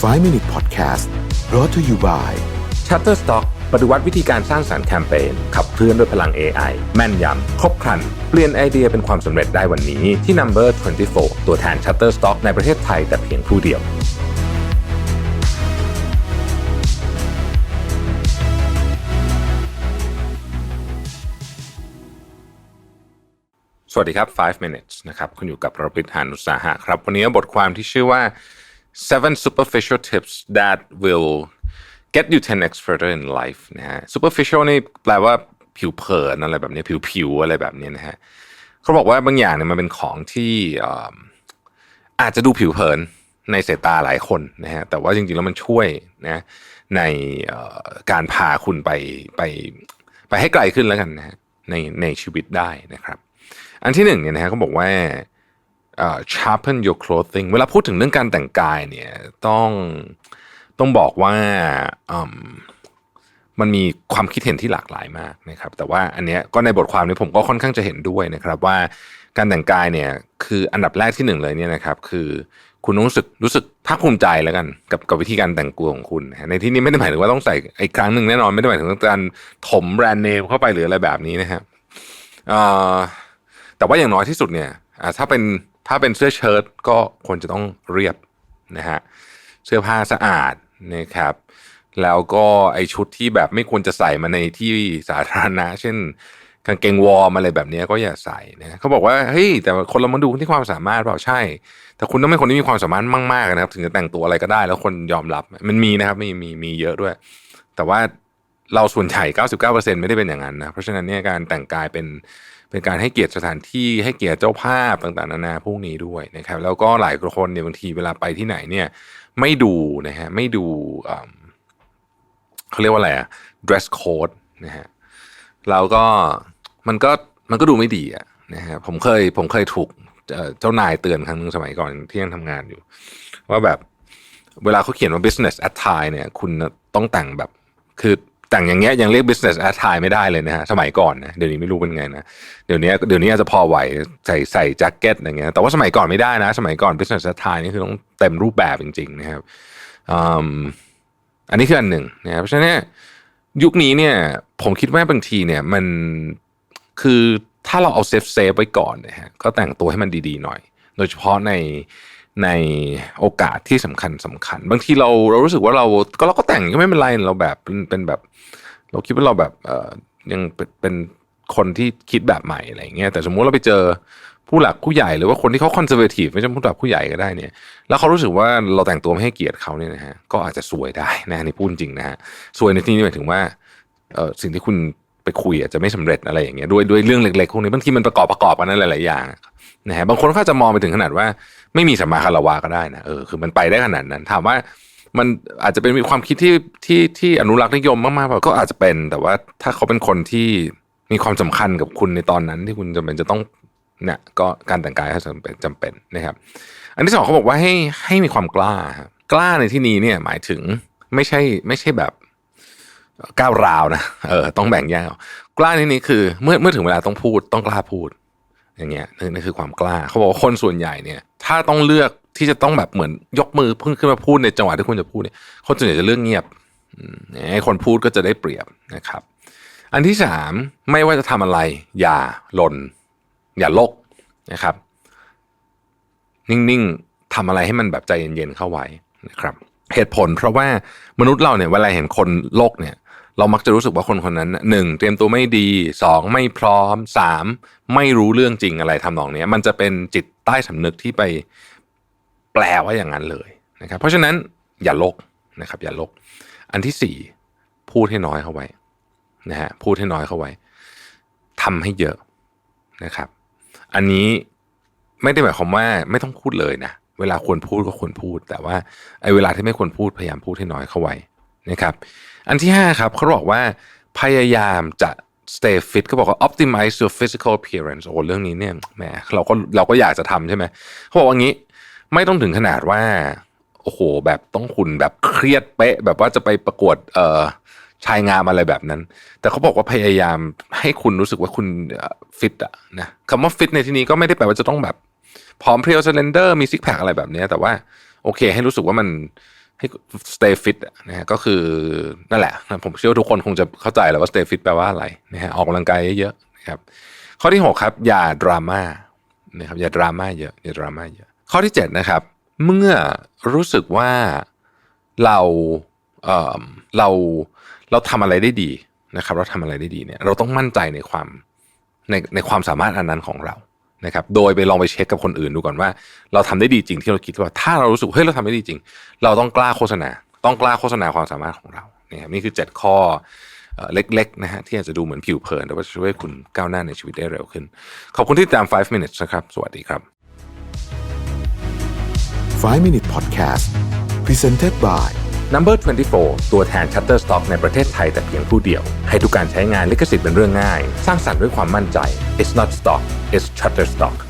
5 Minute Podcast brought to you by Shutterstock ปฏิวัติวิธีการสร้างสารรค์แคมเปญขับเคลื่อนด้วยพลัง AI แม่นยำ ครบครัน เปลี่ยนไอเดียเป็นความสำเร็จได้วันนี้ที่ Number 24 ตัวแทน Shutterstock ในประเทศไทยแต่เพียงผู้เดียว สวัสดีครับ 5 minutes นะครับ คุณอยู่กับประพิธานุสาหะครับ วันนี้บทความที่ชื่อว่า seven superficial tips that will get you 10x further in life นะฮะ superficial นี่แปลว่าผิวเผินอะไรแบบนี้ผิวผิวๆอะไรแบบนี้นะฮะเขาบอกว่าบางอย่างเนี่ยมันเป็นของที่อาจจะดูผิวเผินในสายตาหลายคนนะฮะแต่ว่าจริงๆแล้วมันช่วยนะในการพาคุณไปไปไปให้ไกลขึ้นแล้วกันนะฮะในในชีวิตได้นะครับ อันที่หนึ่งเนี่ยนะฮะเขาบอกว่า sharpen your clothing เวลาพูดถึงเรื่องการแต่งกายเนี่ยต้องต้องบอกว่ามันมีความคิดเห็นที่หลากหลายมากนะครับ แต่ว่าอันเนี้ยก็ในบทความนี้ผมก็ค่อนข้างจะเห็นด้วยนะครับ ว่าการแต่งกายเนี่ยคืออันดับแรกที่หนึ่งเลยเนี่ยนะครับ คือคุณต้องรู้สึกรู้สึกภาคภูมิใจแล้วกันกับกับวิธีการแต่งตัวของคุณ ในที่นี้ไม่ได้หมายถึงว่าต้องใส่อีกครั้งหนึ่งแน่นอนไม่ได้หมายถึงการถมแบรนด์เนมเข้าไปหรืออะไรแบบนี้นะครับแต่ว่าอย่างน้อยที่สุดเนี่ยถ้าเป็น ถ้าเป็นเสื้อเชิ้ตก็ควรจะต้องเรียบนะฮะเสื้อผ้าสะอาดนะครับ แล้วก็ไอชุดที่แบบไม่ควรจะใส่มาในที่สาธารณะ เช่นกางเกงวอร์มอะไรแบบนี้ก็อย่าใส่นะเขาบอกว่าเฮ้ยแต่คนเรามาดูที่ความสามารถเปล่าใช่ แต่คุณต้องเป็นคนที่มีความสามารถมากๆนะครับ ถึงจะแต่งตัวอะไรก็ได้ แล้วคนยอมรับมันมีนะครับมีมีมีเยอะด้วย แต่ว่า เราส่วนใหญ่99%ไม่ได้เป็นอย่างนั้นนะเพราะฉะนั้นเนี่ยการแต่งกายเป็นเป็นการให้เกียรติสถานที่ให้เกียรติเจ้าภาพต่างๆนานาพวกนี้ด้วยนะครับ แล้วก็หลายคนเนี่ยบางทีเวลาไปที่ไหนเนี่ย ไม่ดูนะฮะไม่ดูอืมเขาเรียกว่าอะไรอะ dress code นะฮะแล้วก็มันก็มันก็ดูไม่ดีอะนะฮะผมเคยผมเคยถูกเจ้านายเตือนครั้งหนึงสมัยก่อนที่ยังทำงานอยู่ ว่าแบบเวลาเขาเขียนว่า business attire เนี่ย คุณต้องแต่งแบบคือ แต่งอย่างเงี้ยยังเรียก business attire ไม่ได้เลยนะฮะสมัยก่อนนะเดี๋ยวนี้ไม่รู้เป็นไงนะเดี๋ยวนี้เดี๋ยวนี้อาจจะพอไหวใส่ใส่แจ็คเก็ตอย่างเงี้ยแต่ว่าสมัยก่อนไม่ได้นะ สมัยก่อน business attire นี่คือต้องเต็มรูปแบบจริง ๆ นะครับอันนี้คืออันหนึ่งนะครับเพราะฉะนั้นยุคนี้เนี่ย ผมคิดว่าบางทีเนี่ยมันคือถ้าเราเอาเซฟเซฟไว้ก่อนนะฮะก็แต่งตัวให้มันดีๆหน่อย โดยเฉพาะใน ในโอกาสที่สำคัญสำคัญ บางทีเราเรารู้สึกว่าเราก็เราก็แต่งก็ไม่เป็นไรเราแบบเป็นเป็นแบบ เราคิดว่าเราแบบเออยังเป็นคนที่คิดแบบใหม่อะไรเงี้ยแต่สมมุติเราไปเจอผู้หลักผู้ใหญ่หรือว่าคนที่เขาคอนเซอร์เวทีฟไม่ใช่ผู้หลักผู้ใหญ่ก็ได้เนี่ย แล้วเขารู้สึกว่าเราแต่งตัวไม่ให้เกียรติเขาเนี่ยนะฮะก็อาจจะซวยได้นะอันนี่พูดจริงนะฮะซวยในที่นี้หมายถึงว่าเออสิ่งที่คุณไปคุยอาจจะไม่สำเร็จอะไรอย่างเงี้ยด้วยด้วยเรื่องเล็กๆพวกนี้บางทีมันประกอบประกอบกันนั่นหลายๆอย่าง นะฮะบางคนเขาจะมองไปถึงขนาดว่า ไม่มีสัมมาคารวะก็ได้นะเออคือมันไปได้ขนาดนั้น ถามว่ามันอาจจะเป็นมีความคิดที่ที่ที่อนุรักษ์นิยมมากๆก็อาจจะเป็น แต่ว่าถ้าเขาเป็นคนที่มีความสำคัญกับคุณในตอนนั้น ที่คุณจำเป็นจะต้องเนี่ยก็การแต่งกายเขาจำเป็นจำเป็นนะครับ อันที่สองเขาบอกว่าให้ให้มีความกล้าครับกล้าในที่นี้เนี่ยหมายถึงไม่ใช่ไม่ใช่แบบก้าวร้าวนะเออต้องแบ่งแยกกกล้าในนี้คือ เมื่อเมื่อถึงเวลาต้องพูดต้องกล้าพูด อย่างเงี้ยนี่นคือความกล้าเขาบอกว่าคนส่วนใหญ่เนี่ย ถ้าต้องเลือกที่จะต้องแบบเหมือนยกมือพึ่งขึ้นมาพูดในจังหวะที่คุณจะพูดเนี่ยคนส่วนใหญ่จะเลือกเงียบไอ้คนพูดก็จะได้เปรียบนะครับ อันที่สามไม่ว่าจะทำอะไร อย่าหลนอย่าลกนะครับ นิ่งๆทำอะไรให้มันแบบใจเย็นๆเข้าไว้นะครับ เหตุผลเพราะว่ามนุษย์เราเนี่ยเวลาเห็นคนโลกเนี่ย เรามักจะรู้สึกว่าคนคนนั้นหนึ่งเตรียมตัวไม่ดีสองไม่พร้อมสามไม่รู้เรื่องจริงอะไรทำนองนี้มันจะเป็นจิตใต้สำนึกที่ไปแปลว่าอย่างนั้นเลยนะครับ เพราะฉะนั้นอย่าลกนะครับ อย่าลก อันที่สี่พูดให้น้อยเข้าไว้นะฮะพูดให้น้อยเข้าไว้ทำให้เยอะนะครับ อันนี้ไม่ได้หมายความว่าไม่ต้องพูดเลยนะเวลาควรพูดก็ควรพูด แต่ว่าไอ้เวลาที่ไม่ควรพูดพยายามพูดให้น้อยเข้าไว้ นะครับอันที่ห้าครับเขาบอกว่าพยายามจะ stay fit เขาบอกว่า optimize your physical appearance โอ้เรื่องนี้เนี่ยแหมเราก็เราก็อยากจะทำใช่ไหมเขาบอกว่างี้ไม่ต้องถึงขนาดว่าโอ้โหแบบต้องหุ่นแบบเครียดเป๊ะ แบบว่าจะไปประกวดเอ่อชายงามอะไรแบบนั้น แต่เขาบอกว่าพยายามให้คุณรู้สึกว่าคุณฟิตอะนะคำว่าฟิตในที่นี้ก็ไม่ได้แปลว่าจะต้องแบบผอมเพรียวเซเลนเดอร์มีซิกแพคอะไรแบบนี้แต่ว่าโอเค ให้รู้สึกว่ามัน ให้ stay fit นะฮะก็คือนั่นแหละ ผมเชื่อว่าทุกคนคงจะเข้าใจแล้วว่า stay fit แปลว่าอะไรนะฮะออกกำลังกายเยอะๆนะครับข้อที่ 6 ครับ อย่าดราม่านะครับอย่าดราม่าเยอะอย่าดราม่าเยอะ ข้อที่ 7 นะครับ เมื่อรู้สึกว่าเราเอ่อเราเราทำอะไรได้ดีนะครับ เราทำอะไรได้ดีเนี่ยเราต้องมั่นใจในความในในความสามารถอันนั้นของเรา นะครับโดยไปลองไปเช็คกับคนอื่นดูก่อนว่า เราทำได้ดีจริงที่เราคิดว่าถ้าเรารู้สึกเฮ้ยเราทำได้ดีจริง เราต้องกล้าโฆษณา ต้องกล้าโฆษณาความสามารถของเราเนี่ยนี่คือ 7 ข้อเอ่อเล็กๆนะฮะที่อาจจะดูเหมือนผิวเผิน แต่ว่าจะช่วยให้คุณก้าวหน้าในชีวิตได้เร็วขึ้น ขอบคุณที่ติดตาม 5 minutes นะครับ สวัสดีครับ 5 Minute Podcast Presented by Number 24 ตัวแทน Shutterstock ในประเทศไทยแต่เพียงผู้เดียว ให้ทุกการใช้งานลิขสิทธิ์เป็นเรื่องง่าย สร้างสรรค์ด้วยความมั่นใจ It's not stock it's Shutterstock